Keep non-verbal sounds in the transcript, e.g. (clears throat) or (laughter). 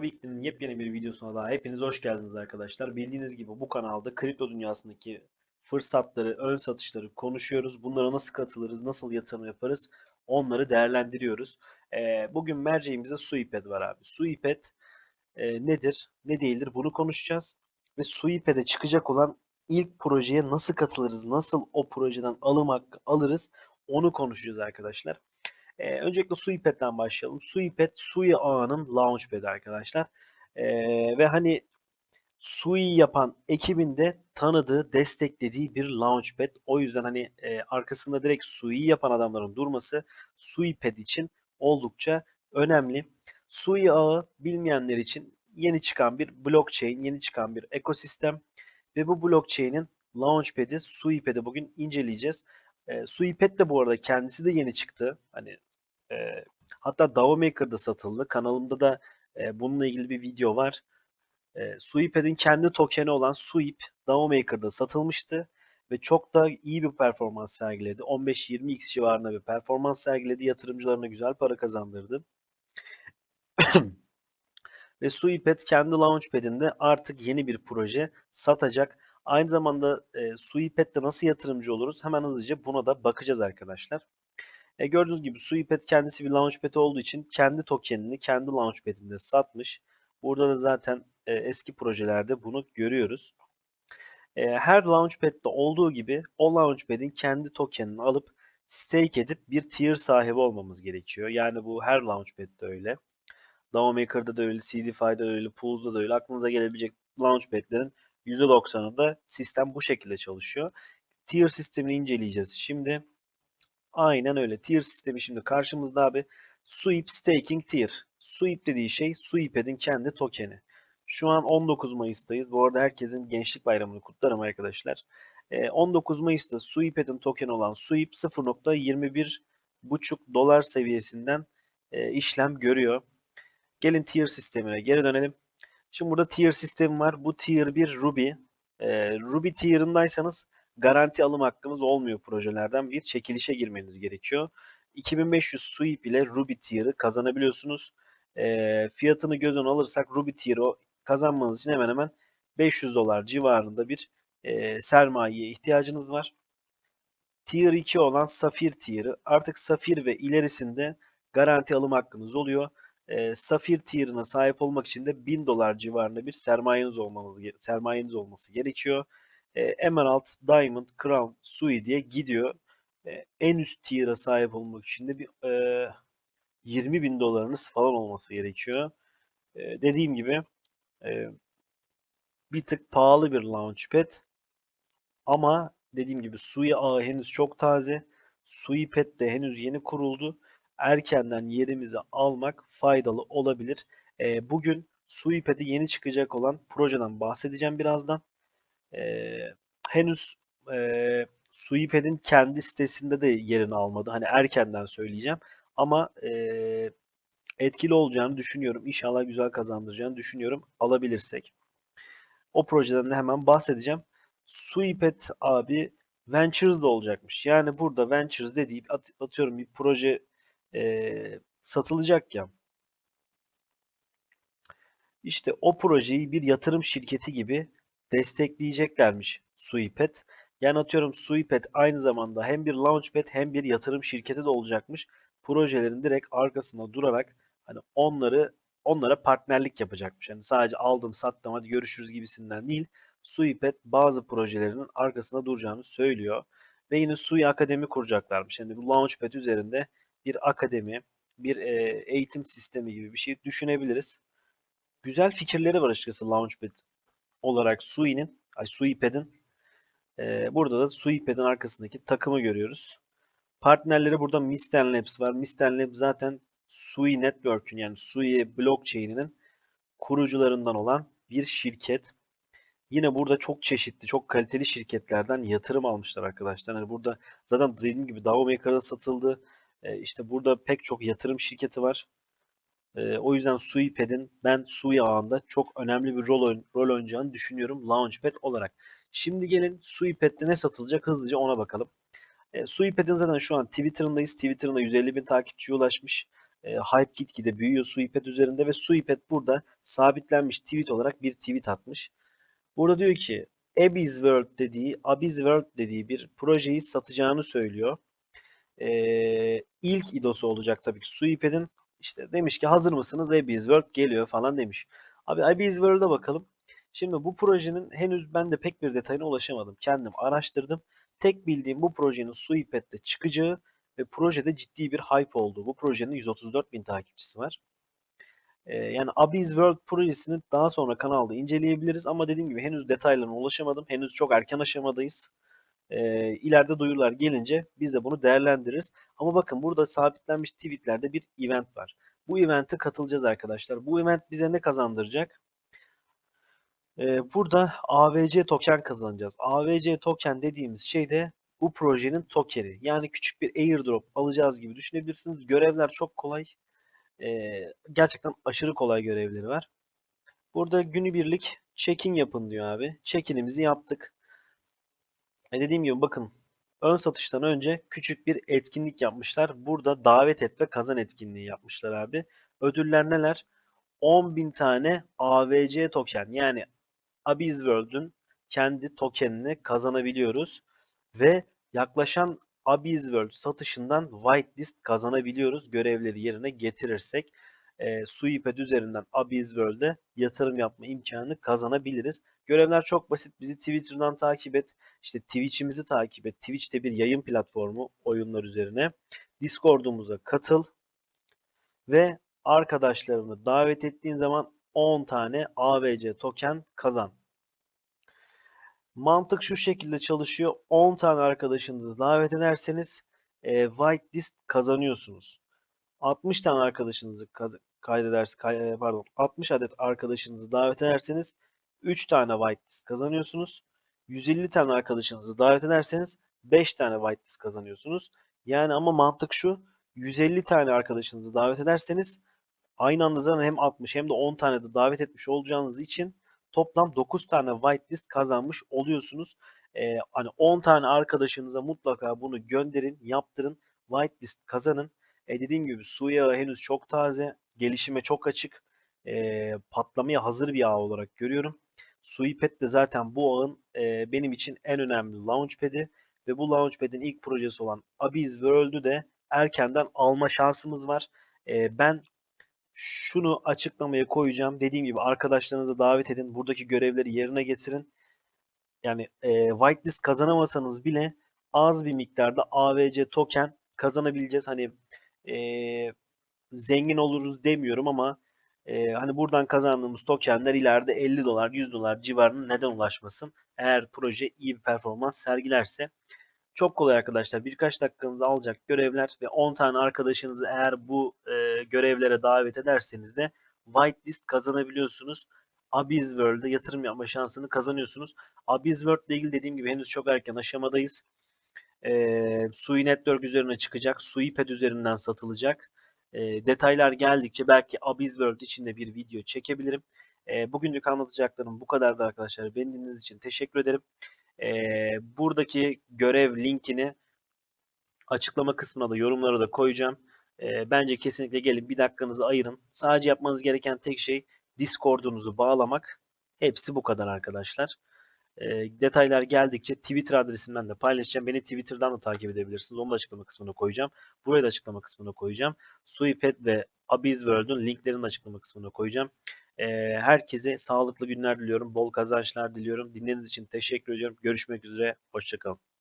Weekly'nin yepyeni bir videosuna daha hepiniz hoş geldiniz arkadaşlar. Bildiğiniz gibi bu kanalda kripto dünyasındaki fırsatları, ön satışları konuşuyoruz. Bunlara nasıl katılırız, nasıl yatırım yaparız onları değerlendiriyoruz. Ee, bugün merceğimizde Suiped var abi. Suiped e, nedir, ne değildir bunu konuşacağız. Ve Suiped'e çıkacak olan ilk projeye nasıl katılırız, nasıl o projeden alım hakkı alırız onu konuşacağız arkadaşlar. Ee, öncelikle Suipet'ten başlayalım. Suipet, Sui ağının launchpad'i arkadaşlar. Ee, ve hani Sui yapan ekibin de tanıdığı, desteklediği bir launchpad. O yüzden hani e, arkasında direkt Sui yapan adamların durması Suiped için oldukça önemli. Sui ağı bilmeyenler için yeni çıkan bir blockchain, yeni çıkan bir ekosistem ve bu blockchain'in launchpad'i Suiped'i bugün inceleyeceğiz. E, Suiped de bu arada kendisi de yeni çıktı. Hani e, hatta DAO Maker'da satıldı. Kanalımda da e, bununla ilgili bir video var. E, Suiped'in kendi tokeni olan Suip DAO Maker'da satılmıştı ve çok da iyi bir performans sergiledi. 15-20x civarında bir performans sergiledi. Yatırımcılarına güzel para kazandırdı. (clears throat) ve Suiped kendi launchpad'inde artık yeni bir proje satacak. Aynı zamanda e, Suiped'de nasıl yatırımcı oluruz? Hemen hızlıca buna da bakacağız arkadaşlar. E, gördüğünüz gibi Suiped kendisi bir launchpad olduğu için kendi tokenini kendi launchpad'inde satmış. Burada da zaten e, eski projelerde bunu görüyoruz. E, her launchpad'de olduğu gibi o launchpad'in kendi tokenini alıp stake edip bir tier sahibi olmamız gerekiyor. Yani bu her launchpad'de öyle. DAO Maker'da da öyle, CDFI'da da öyle, Pools'da da öyle. Aklınıza gelebilecek launchpad'lerin %90'ında sistem bu şekilde çalışıyor. Tier sistemini inceleyeceğiz. Şimdi aynen öyle. Tier sistemi şimdi karşımızda abi. Sweep Staking Tier. Sweep dediği şey Sweeped'in kendi tokeni. Şu an 19 Mayıs'tayız. Bu arada herkesin Gençlik Bayramı'nı kutlarım arkadaşlar. 19 Mayıs'ta Sweeped'in tokeni olan Sweep 0.21,5 dolar seviyesinden işlem görüyor. Gelin tier sistemine geri dönelim. Şimdi burada tier sistemi var. Bu tier 1 Ruby. Ee, Ruby tier'ındaysanız garanti alım hakkınız olmuyor projelerden. Bir çekilişe girmeniz gerekiyor. 2500 sweep ile Ruby tier'ı kazanabiliyorsunuz. Ee, fiyatını göz önüne alırsak Ruby tier'ı kazanmanız için hemen hemen 500 dolar civarında bir e, sermayeye ihtiyacınız var. Tier 2 olan Safir tier'ı artık Safir ve ilerisinde garanti alım hakkınız oluyor e, Safir tier'ına sahip olmak için de 1000 dolar civarında bir sermayeniz olmanız sermayeniz olması gerekiyor. E, Emerald, Diamond, Crown, Sui diye gidiyor. E, en üst tier'a sahip olmak için de bir e, 20 bin dolarınız falan olması gerekiyor. E, dediğim gibi e, bir tık pahalı bir launchpad ama dediğim gibi Sui ağı henüz çok taze. Sui Pad de henüz yeni kuruldu erkenden yerimizi almak faydalı olabilir. E, bugün Suiped'e yeni çıkacak olan projeden bahsedeceğim birazdan. E, henüz e, Suiped'in kendi sitesinde de yerini almadı. Hani erkenden söyleyeceğim. Ama e, etkili olacağını düşünüyorum. İnşallah güzel kazandıracağını düşünüyorum. Alabilirsek. O projeden de hemen bahsedeceğim. Suiped abi Ventures da olacakmış. Yani burada Ventures dediği at, atıyorum bir proje e, satılacak ya. İşte o projeyi bir yatırım şirketi gibi destekleyeceklermiş Suiped. Yani atıyorum Suiped aynı zamanda hem bir launchpad hem bir yatırım şirketi de olacakmış. Projelerin direkt arkasında durarak hani onları onlara partnerlik yapacakmış. Yani sadece aldım sattım hadi görüşürüz gibisinden değil. Suiped bazı projelerinin arkasında duracağını söylüyor. Ve yine Sui Akademi kuracaklarmış. Yani bu Launchpad üzerinde bir akademi, bir e, eğitim sistemi gibi bir şey düşünebiliriz. Güzel fikirleri var açıkçası Launchpad olarak Sui'nin, ay Suipad'in. E, burada da Suipad'in arkasındaki takımı görüyoruz. Partnerleri burada Misten Labs var. Misten Labs zaten Sui Network'ün yani Sui blockchain'inin kurucularından olan bir şirket. Yine burada çok çeşitli, çok kaliteli şirketlerden yatırım almışlar arkadaşlar. Yani burada zaten dediğim gibi DAO Maker'da satıldı. E, işte burada pek çok yatırım şirketi var. E, o yüzden Suipad'in ben Sui ağında çok önemli bir rol, rol oynayacağını düşünüyorum Launchpad olarak. Şimdi gelin Suipad'de ne satılacak hızlıca ona bakalım. E, Suipad'in zaten şu an Twitter'ındayız. Twitter'ında 150 bin takipçiye ulaşmış. E, hype gitgide büyüyor Suipet üzerinde ve Suipet burada sabitlenmiş tweet olarak bir tweet atmış. Burada diyor ki Abyss World dediği, Abyss World dediği bir projeyi satacağını söylüyor. Ee, ilk idosu olacak tabii ki Suipet'in. İşte demiş ki hazır mısınız? Abyss World geliyor falan demiş. Abi Abyss World'a bakalım. Şimdi bu projenin henüz ben de pek bir detayına ulaşamadım. Kendim araştırdım. Tek bildiğim bu projenin Suipet'te çıkacağı ve projede ciddi bir hype olduğu. Bu projenin 134 bin takipçisi var. Ee, yani Abyss World projesini daha sonra kanalda inceleyebiliriz ama dediğim gibi henüz detaylarına ulaşamadım. Henüz çok erken aşamadayız. Ee, ileride duyurular gelince biz de bunu değerlendiririz. Ama bakın burada sabitlenmiş tweetlerde bir event var. Bu evente katılacağız arkadaşlar. Bu event bize ne kazandıracak? Ee, burada AVC token kazanacağız. AVC token dediğimiz şey de bu projenin tokeni. Yani küçük bir airdrop alacağız gibi düşünebilirsiniz. Görevler çok kolay. Ee, gerçekten aşırı kolay görevleri var. Burada günübirlik check-in yapın diyor abi. Check-in'imizi yaptık. E dediğim gibi bakın ön satıştan önce küçük bir etkinlik yapmışlar. Burada davet et ve kazan etkinliği yapmışlar abi. Ödüller neler? 10.000 tane AVC token yani Abyss World'ün kendi tokenini kazanabiliyoruz. Ve yaklaşan Abyss World satışından whitelist kazanabiliyoruz görevleri yerine getirirsek. E, Suiped üzerinden Abyss World'e yatırım yapma imkanı kazanabiliriz. Görevler çok basit. Bizi Twitter'dan takip et. İşte Twitch'imizi takip et. Twitch de bir yayın platformu oyunlar üzerine. Discord'umuza katıl. Ve arkadaşlarını davet ettiğin zaman 10 tane AVC token kazan. Mantık şu şekilde çalışıyor. 10 tane arkadaşınızı davet ederseniz e, whitelist kazanıyorsunuz. 60 tane arkadaşınızı kaydedersiniz, kay, pardon 60 adet arkadaşınızı davet ederseniz 3 tane whitelist kazanıyorsunuz. 150 tane arkadaşınızı davet ederseniz 5 tane whitelist kazanıyorsunuz. Yani ama mantık şu 150 tane arkadaşınızı davet ederseniz aynı anda zaten hem 60 hem de 10 tane de davet etmiş olacağınız için toplam 9 tane whitelist kazanmış oluyorsunuz. Ee, hani 10 tane arkadaşınıza mutlaka bunu gönderin, yaptırın, whitelist kazanın. E dediğim gibi su yağı henüz çok taze, gelişime çok açık, e, patlamaya hazır bir ağ olarak görüyorum. Suipet de zaten bu ağın e, benim için en önemli launchpad'i ve bu launchpad'in ilk projesi olan Abyss World'ü de erkenden alma şansımız var. E, ben şunu açıklamaya koyacağım. Dediğim gibi arkadaşlarınızı davet edin. Buradaki görevleri yerine getirin. Yani e, whitelist kazanamasanız bile az bir miktarda AVC token kazanabileceğiz. Hani e, zengin oluruz demiyorum ama e, hani buradan kazandığımız tokenler ileride 50 dolar 100 dolar civarına neden ulaşmasın? Eğer proje iyi bir performans sergilerse çok kolay arkadaşlar. Birkaç dakikanızı alacak görevler ve 10 tane arkadaşınızı eğer bu e, görevlere davet ederseniz de whitelist kazanabiliyorsunuz. Abyss World'e yatırım yapma şansını kazanıyorsunuz. Abyss World ile ilgili dediğim gibi henüz çok erken aşamadayız. E, Sui Network üzerine çıkacak. Suiped üzerinden satılacak. E, detaylar geldikçe belki Abyss World içinde bir video çekebilirim. E, bugünlük anlatacaklarım bu kadardı arkadaşlar. Beni dinlediğiniz için teşekkür ederim. E, buradaki görev linkini açıklama kısmına da yorumlara da koyacağım. E, bence kesinlikle gelin bir dakikanızı ayırın. Sadece yapmanız gereken tek şey Discord'unuzu bağlamak. Hepsi bu kadar arkadaşlar. E, detaylar geldikçe Twitter adresimden de paylaşacağım. Beni Twitter'dan da takip edebilirsiniz. Onu da açıklama kısmına koyacağım. Burayı da açıklama kısmına koyacağım. Suipet ve Abyss World'un linklerini açıklama kısmına koyacağım. E, herkese sağlıklı günler diliyorum. Bol kazançlar diliyorum. Dinlediğiniz için teşekkür ediyorum. Görüşmek üzere. Hoşçakalın.